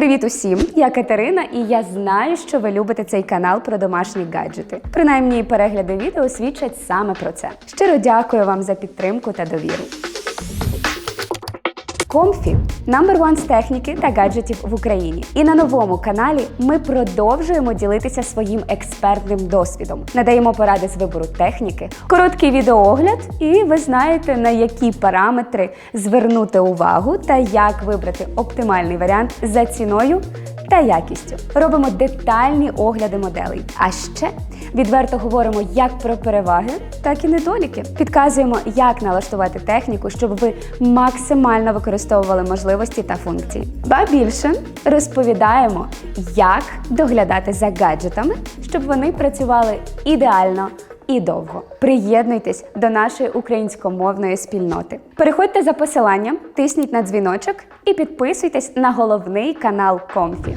Привіт усім! Я Катерина, і я знаю, що ви любите цей канал про домашні гаджети. Принаймні, перегляди відео свідчать саме про це. Щиро дякую вам за підтримку та довіру. Комфі number one з техніки та гаджетів в Україні. І на новому каналі ми продовжуємо ділитися своїм експертним досвідом. Надаємо поради з вибору техніки, короткий відеоогляд, і ви знаєте на які параметри звернути увагу та як вибрати оптимальний варіант за ціною та якістю. Робимо детальні огляди моделей. А ще відверто говоримо як про переваги, так і недоліки. Підказуємо, як налаштувати техніку, щоб ви максимально використовували можливості та функції. Ба більше розповідаємо, як доглядати за гаджетами, щоб вони працювали ідеально. І довго приєднуйтесь до нашої українськомовної спільноти. Переходьте за посиланням, тисніть на дзвіночок і підписуйтесь на головний канал Комфі.